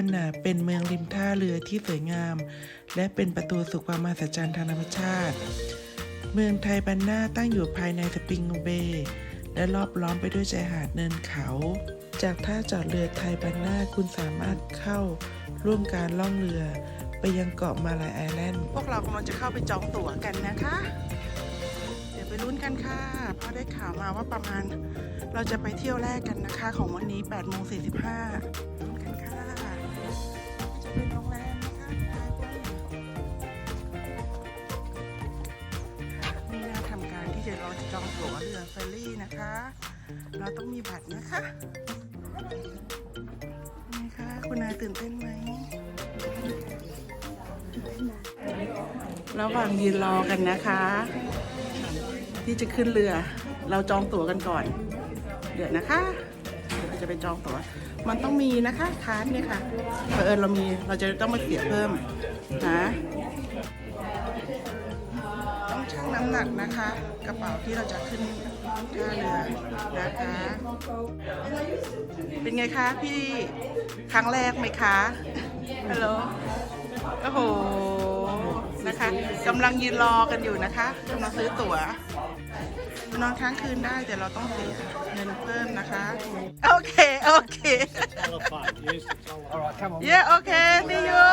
านนาเป็นเมืองริมท่าเรือที่สวยงาม และเป็นประตูสู่ความมหัศจรรย์ทางธรรมชาติ เมืองไทยบันนาตั้งอยู่ภายในสปริงเบย์และรอบล้อมไปด้วยชายหาดเนินเขา จากท่าจอดเรือไทยบันนาคุณสามารถเข้าร่วมการล่องเรือ ไปยังเกาะมาลายไอแลนด์ พวกเรากำลังจะเข้าไปจองตั๋วกันนะคะ เดี๋ยวไปลุ้นกันค่ะ เพราะได้ข่าวมาว่าประมาณ เราจะไปเที่ยวแรกกันนะคะ ของวันนี้8โมง45 การที่จะเราจะจองตั๋วเรือเฟอร์รี่นะคะ เราต้องมีบัตรนะคะนี่ค่ะคุณนายตื่นเต้นไหมระหว่างยืนรอกันนะคะ ที่จะขึ้นเรือ เราจองตั๋วกันก่อน เดี๋ยวนะคะเราจะไปจองตั๋ว มันต้องมีนะคะคาร์ดเนี่ยค่ะเผอิญเรามีเราจะต้องมาเสียเพิ่มนะ น้ำหนักนะคะ กระเป๋าที่เราจะขึ้นท่าเรือนะคะ เป็นไงคะพี่ครั้งแรกไหมคะฮัลโหลโอ้โหนะคะกำลังยืนรอกันอยู่นะคะกำลังซื้อตั๋วนอนค้างคืนได้แต่เราต้องเสียเงินเพิ่มนะคะ โอเค โอเค yeah okay see you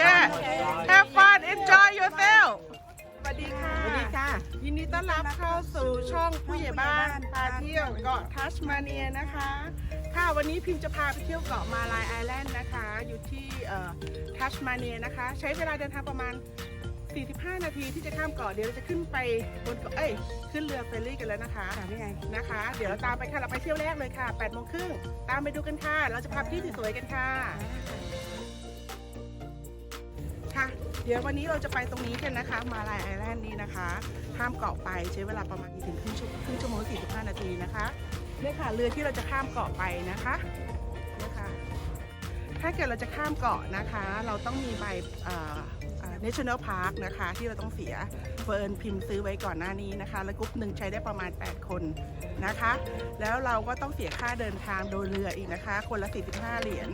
yeah have fun enjoy yourself สวัส ดีค่ะ สวัสดีค่ะ ยินดีต้อนรับเข้าสู่ช่องผู้ใหญ่บ้านพาเที่ยวเกาะทัชมาเนียนะคะ ค่ะวันนี้พิมจะพาไปเที่ยวเกาะมาลายไอแลนด์นะคะ อยู่ที่ทัชมาเนียนะคะ ใช้เวลาเดินทางประมาณ 45 นาทีที่จะข้ามเกาะเดี๋ยวเราจะขึ้นไปบนเกาะเอ้ยขึ้นเรือเฟรรี่กันแล้วนะคะค่ะนี่ไงนะคะ เดี๋ยวเราตามไปค่ะเราไปเที่ยวแรกเลยค่ะ8โมงครึ่งตามไปดูกันค่ะ เราจะพาไปที่สวยๆกันค่ะค่ะ เดี๋ยววันนี้เราจะไปตรงนี้กันนะคะ มาลายไอแลนด์นี้นะคะข้ามเกาะไปใช้เวลาประมาณถึงครึ่งชั่วครึ่งชั่วโมง45นาทีนะคะเนี่ยค่ะเรือที่เราจะข้ามเกาะไปนะคะเนี่ยค่ะถ้าเกิดเราจะข้ามเกาะนะคะ เราต้องมีใบ National Park นะคะ ที่เราต้องเสียเฟิร์นพิมพ์ซื้อไว้ก่อนหน้านี้นะคะ แล้วกรุ๊ปหนึ่งใช้ได้ประมาณ 8 คนนะคะ แล้วเราก็ต้องเสียค่าเดินทางโดยเรืออีกนะคะ คนละ 45 เหรียญ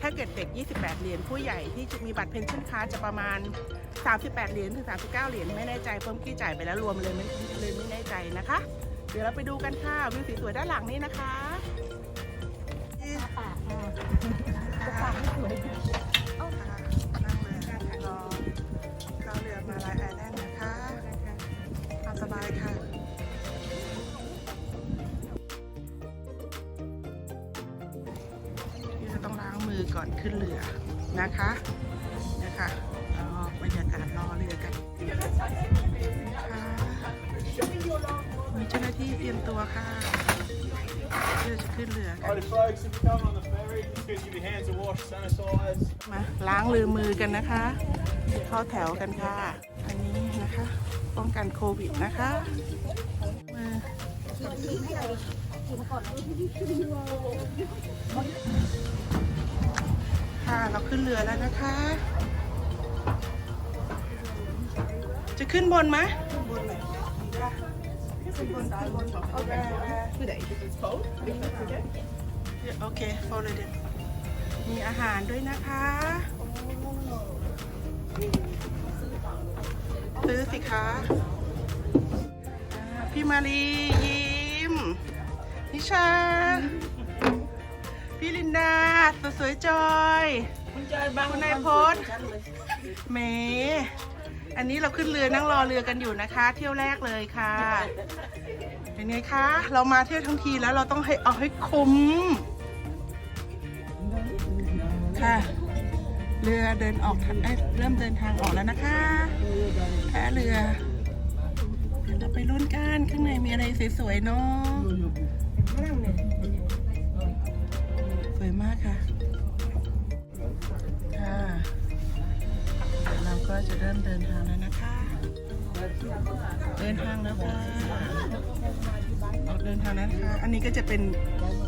ถ้าเกิดเด็ก 28 เหรียญผู้ใหญ่ที่มีบัตรเพนชั่นคาจะประมาณ 38 เหรียญถึง 39 เหรียญไม่แน่ใจเพิ่มกี้จ่ายไปแล้วรวมเลยไม่เลยไม่แน่ใจนะคะ เดี๋ยวเราไปดูกันค่ะวิวสวยๆด้านหลังนี้นะคะปากค่ะปากไม่สวย ก่อนขึ้นเรือนะคะนะคะรอบรรยากาศรอเรือกันค่ะมีเจ้าหน้าที่เตรียมตัวค่ะเพื่อจะขึ้นเรือกัน Alright, folks, if you're coming on the ferry, just gonna give your hands a wash, sanitize. มาล้างลือมือกันนะคะเข้าแถวกันค่ะ อันนี้นะคะป้องกันโควิดนะคะมือ ค่ะ เราขึ้นเรือแล้วนะคะ จะขึ้นบนไหมขึ้นบนขึ้นบนโอเคโอเค follow them มีอาหารด้วยนะคะซื้อสิคะอ่าพี่มารียิ้มนิชา พี่ลินดาสวยสวยๆจอยคุณนายพศเมอันนี้เราขึ้นเรือนั่งรอเรือกันอยู่นะคะ เที่ยวแรกเลยค่ะ เป็นไงคะ เรามาเที่ยวทั้งทีแล้วเราต้องให้เอาให้คุ้ม ค่ะ เรือเดินออกทางเอ้ยเริ่มเดินทางออกแล้วนะคะท่าเรือเดี๋ยวเราไปรุ่นกันข้างในมีอะไรสวยๆเนาะ ค่ะค่ะเดี๋ยวเราก็จะเริ่มเดินทางแล้วนะคะ เดินทางแล้วค่ะออกเดินทางแล้วนะคะ อันนี้ก็จะเป็น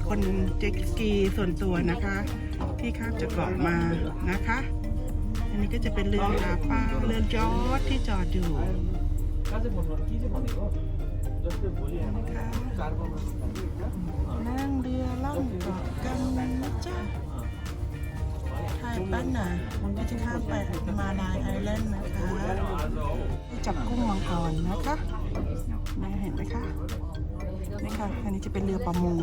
คนเจ็ตสกีส่วนตัวนะคะ ที่ข้ามจากเกาะมานะคะ อันนี้ก็จะเป็นเรือหาปลาเรือยอชท์ที่จอดอยู่ นั่งเรือล่องเกาะกันนะจ๊ะใช่ป้านน่ะมันก็จะข้ามไปมาลายไอแลนด์นะคะจับกุ้งมังกรนะคะนี่เห็นไหมคะนี่ค่ะอันนี้จะเป็นเรือประมง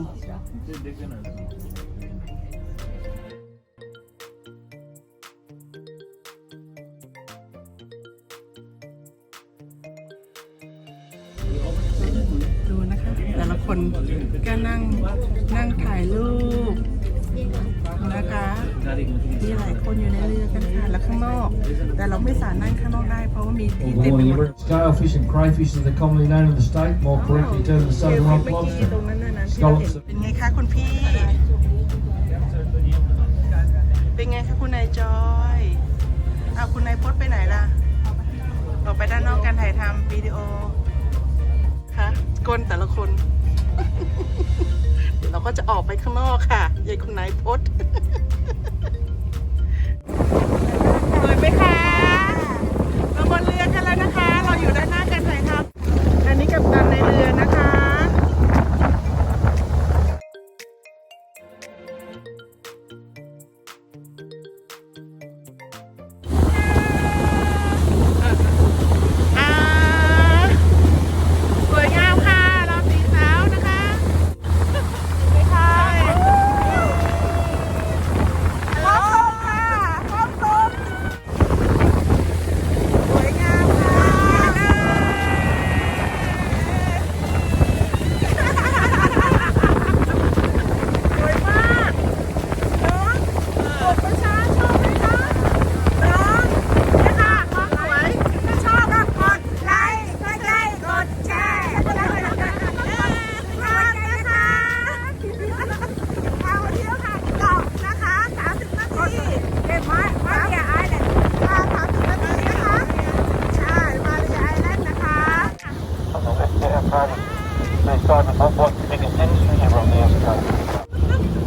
คนก็นั่งนั่งถ่ายรูปนะคะมีหลายคนอยู่ในเรือกันค่ะแล้วข้างนอก แต่เราไม่สามารถนั่งข้างนอกได้เพราะว่ามีที่เต็มไปหมด Scalefish and crayfish as they're commonly known in the state, more correctly termed the เดี๋ยว southern เมื่ rock อกี้ lobster. ตรงนั้นน่ะนะที่เราเห็นเป็นไงคะคุณพี่ เป็นไงคะคุณนายจอยเอาวคุณนายพจน์ไปไหนล่ะออกไปด้านนอกการถ่ายทำวิดีโอคะก้นแต่ละคน เดี๋ยวเราก็จะออกไปข้างนอกค่ะยายคุณนายพจ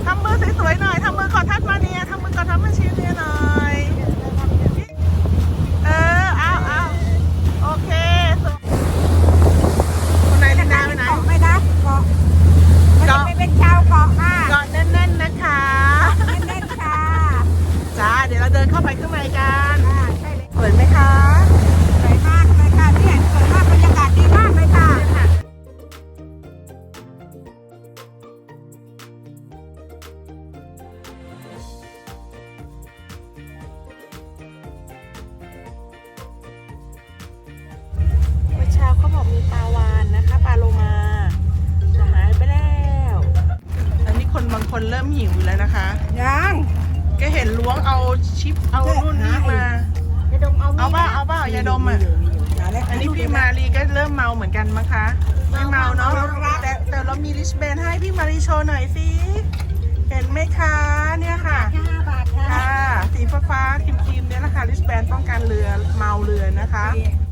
ทำมือสวยๆหน่อย ทำมือขอนทัดมาเนี่ยทำมือขอนทัดมาชีเนี่ยหน่อย เออ เอาเอาโอเคส่คนไหนลินดาไปไหนไม่ได้เกาะมันจะไม่เป็นชาวเกาะค่ะเกาะแน่นๆนะคะเล่นๆค่ะจ้า เดี๋ยวเราเดินเข้าไปข้างในกัน อ่าใช่เลยสวยไหมคะ สวยมากเลยค่ะที่เห็นสวยมากบรรยากาศดีมาก คนบางคนเริ่มหิวแล้วนะคะ ยังก็เห็นล้วงเอาชิปเอารุ่นนี้มาจะดมเอาเอาเปล่าเอาเปล่ายาดมอะอันนี้พี่มารีก็เริ่มเมาเหมือนกันมั้งคะ ไม่เมาเนาะแต่แต่เรามีริชแบนให้พี่มารีโชว์หน่อยสิเห็นไหมคะเนี่ยค่ะห้าบาทค่ะค่ะสีฟ้าฟ้าๆครีมครีมๆเนี่ยแหละค่ะริชแบนป้องกันเรือเมาเรือนะคะเ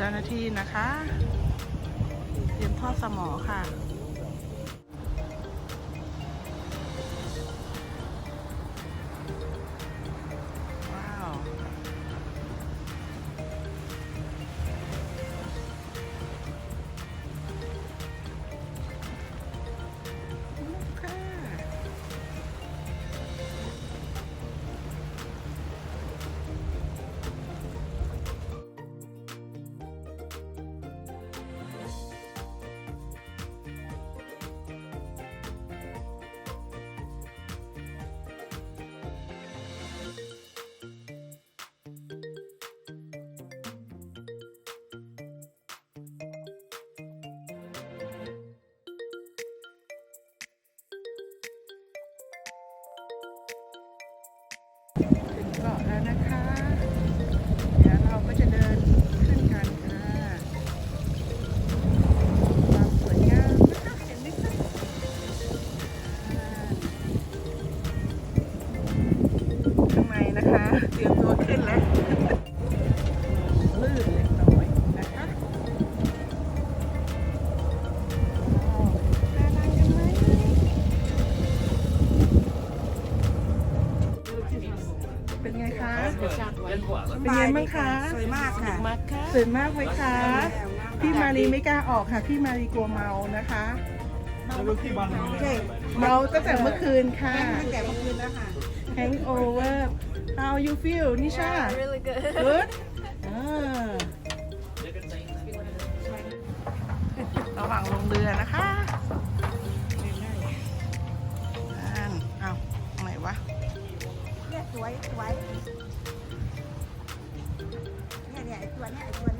จ้าหน้าที่นะคะ เตรียมทอดสมอค่ะ ถึงเกาะแล้วนะคะเดี๋ยวเราก็จะเดิน เป็นไงบ้างคะสวยมากค่ะสวยมากไหมคะ พี่มารีไม่กล้าออกค่ะ พี่มารีกลัวเมานะคะเมาตั้งแต่เมื่อคืนค่ะ ตั้งแต่เมื่อคืนแล้วค่ะ hangover how you feel นิชา really good good อ่าระหว่างลงเรือนะคะนั่นอ้าวไหนวะเนี่ยสวยสวยเนี่ยเนี่ยไอ้ ตัวเนี้ยไอ้ตัวเนี้ย